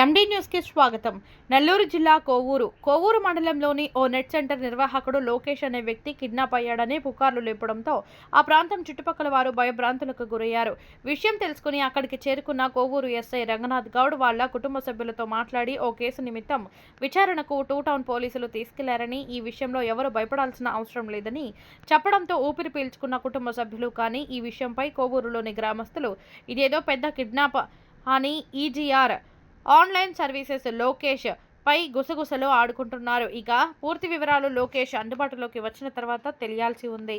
MD న్యూస్కి స్వాగతం. నెల్లూరు జిల్లా కోవూరు. కోవూరు మండలంలోని ఓ నెట్ సెంటర్ నిర్వాహకుడు లోకేష్ అనే వ్యక్తి కిడ్నాప్ అయ్యాడని పుకార్లు లేపడంతో ఆ ప్రాంతం చుట్టుపక్కల వారు భయభ్రాంతులకు గురయ్యారు. విషయం తెలుసుకుని అక్కడికి చేరుకున్న కోవూరు ఎస్ఐ రంగనాథ్ గౌడ్ వాళ్ళ కుటుంబ సభ్యులతో మాట్లాడి ఓ కేసు నిమిత్తం విచారణకు టూ టౌన్ పోలీసులు తీసుకెళ్ళారని ఈ విషయంలో ఎవరు భయపడాల్సిన అవసరం లేదని చెప్పడంతో ఊపిరి పీల్చుకున్న కుటుంబ సభ్యులు కానీ ఈ విషయంపై కోవూరులోని గ్రామస్తులు ఇదేదో పెద్ద కిడ్నాప్ అని ఈజీఆర్ ఆన్లైన్ సర్వీసెస్ లోకేష్ పై గుసగుసలు ఆడుకుంటున్నారు. ఇక పూర్తి వివరాలు లోకేష్ అందుబాటులోకి వచ్చిన తర్వాత తెలియాల్సి ఉంది.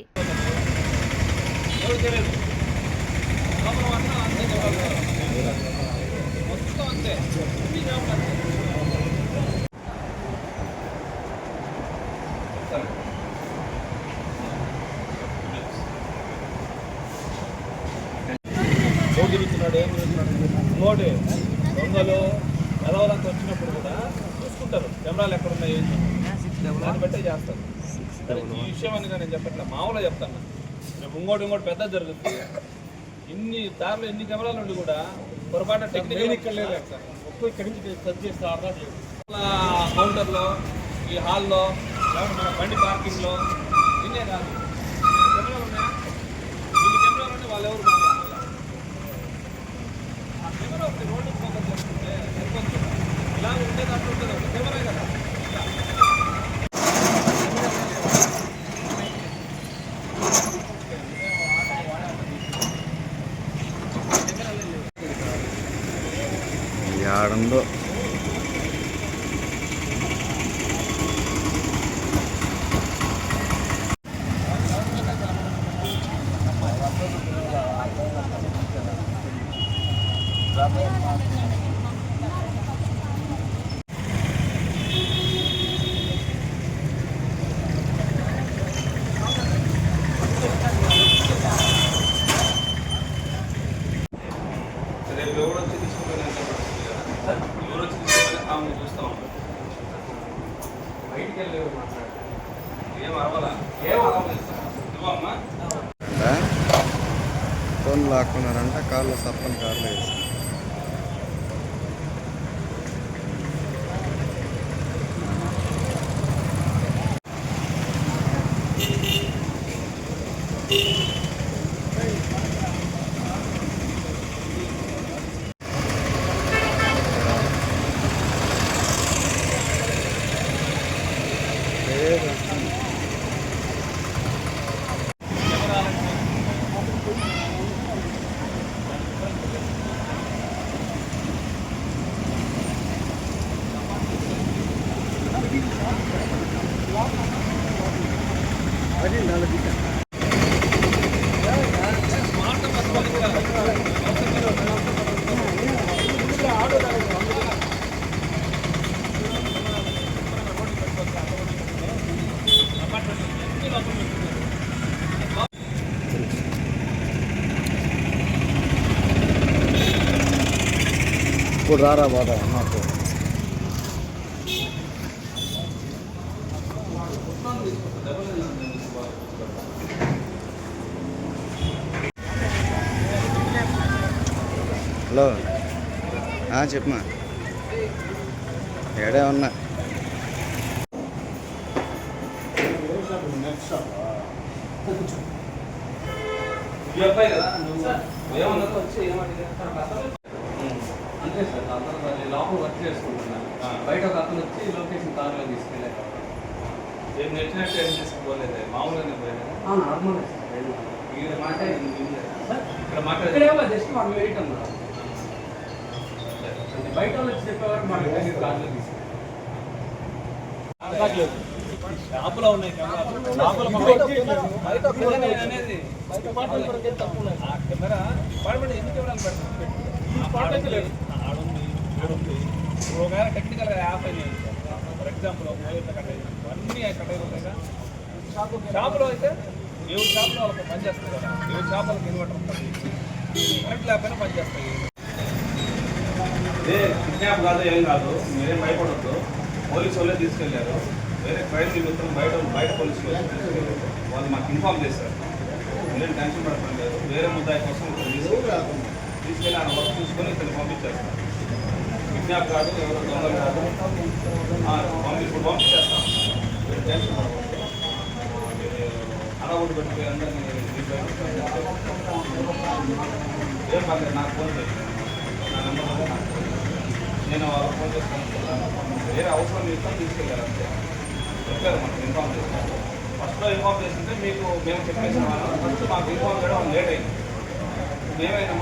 మోడీ దొంగలు ఎదవలంతా వచ్చినప్పుడు కూడా చూసుకుంటారు. కెమెరాలు ఎక్కడ ఉన్నాయి దాన్ని బట్టే చేస్తారు. ఈ విషయం అని నేను చెప్పట్లే మామూలుగా చెప్తాను. రేపు ఇంకోటి ఇంకోటి పెద్ద జరుగుతుంది. ఇన్ని దారిలో ఎన్ని కెమెరాలు ఉండి కూడా పొరపాటు టెక్నికల్ ఇక్కడ లేదు ఒక్కో ఇక్కడి నుంచి సర్చ్ చేస్తే అర్థం లేదు. కౌంటర్లో ఈ హాల్లో బండి పార్కింగ్లో ఇన్నే కాదు. కెమెరాలు ఉన్నాయా ఇన్ని కెమెరాలు ఉంటే వాళ్ళు ఎవరు మాట్లాడాలి ఆ కెమెరా ఒకటి రోడ్డు ఫోకస్ చేసుకుంటే సరిపోతుంది ఇలా ఉండేది అట్లా ఉంటుంది ఒక కెమెరా కదా ఆడందో రేపు ఎవరు వచ్చి తీసుకుపోయినా ఎవరు వచ్చి తీసుకుపోయినా ఆమె చూస్తూ ఉంటారు బయటికి వెళ్ళి మాట్లాడు ఏం అరవాలా ఏం అరవలేదు ఇవ్వమ్మా ఫోన్ లాక్కున్నారంట కార్లో సప్పని కార్లో వేసి ఇప్పుడు రారా బాధ హలో. ఆ, చెప్పమా ఏడే ఉన్నా? అంతే సార్ అందరూ వాళ్ళు లోపల వర్క్. బయట ఒక అతను వచ్చి లొకేషన్ కార్లో తీసుకెళ్ళారు ఏం నెట్టినట్టు ఏం తీసుకుపోలేదు మామూలుగానే పోయాను నార్మల్ ఇక్కడ మాట ఇక్కడ మాట ఇక్కడేమో జస్ట్ మనం వెయిట్ అన్నారు బయట వాళ్ళు వచ్చి చెప్పేవారు మన దగ్గర షాపులో ఉన్నాయి అనేది ఆ కెమెరా వాడబడి ఎన్ని కెమెరాలు పెడతారు ఆడుంది ఆడుంది ఒకవేళ టెక్నికల్గా యాప్ అయింది ఫర్ ఎగ్జాంపుల్ ఒక మూవీ కట్ అయింది అన్నీ షాపులో అయితే ఎవరి షాపులో వాళ్ళకి పనిచేస్తుంది కదా. ఎవరి షాపులకు ఇన్వర్టర్ ఉంటుంది. కరెంట్ లేకపోయినా పనిచేస్తాయి. అదే కిడ్నాప్ కాదు ఏం కాదు మీరేం భయపడద్దు. పోలీసు వాళ్ళే తీసుకెళ్ళారు. వేరే క్రైమ్ నిమిత్తం బయట బయట పోలీసులు వాళ్ళు మాకు ఇన్ఫార్మ్ చేశారు. మీరేం టెన్షన్ పడటం లేదు వేరే ముద్దాయి కోసం తీసుకెళ్ళి తీసుకెళ్ళి ఆయన వర్క్ చూసుకొని ఇక్కడ పంపించారు కిడ్నాప్ కాదు ఎవరు దొంగలు కాదు. పంపి ఇప్పుడు పంపించేస్తాం. మీరు టెన్షన్ పడకూడదు అడవుడు పెట్టి అందరినీ ఏం పర్లేదు నాకు ఫోన్ చేయండి. నెంబర్ ఉంది, నాకు నేను వాళ్ళకి ఫోన్ చేసుకుంటాను వేరే అవసరం మీకు తీసుకెళ్ళారు అంతే. చెప్పారు మనకు ఇన్ఫార్మ్ చేశారు. ఫస్ట్లో ఇన్ఫార్మ్ చేస్తుంటే మీకు మేము చెప్పేసిన వాళ్ళం. ఫస్ట్ మాకు ఇన్ఫార్మ్ చేయడం లేట్ అయింది. మేమైనా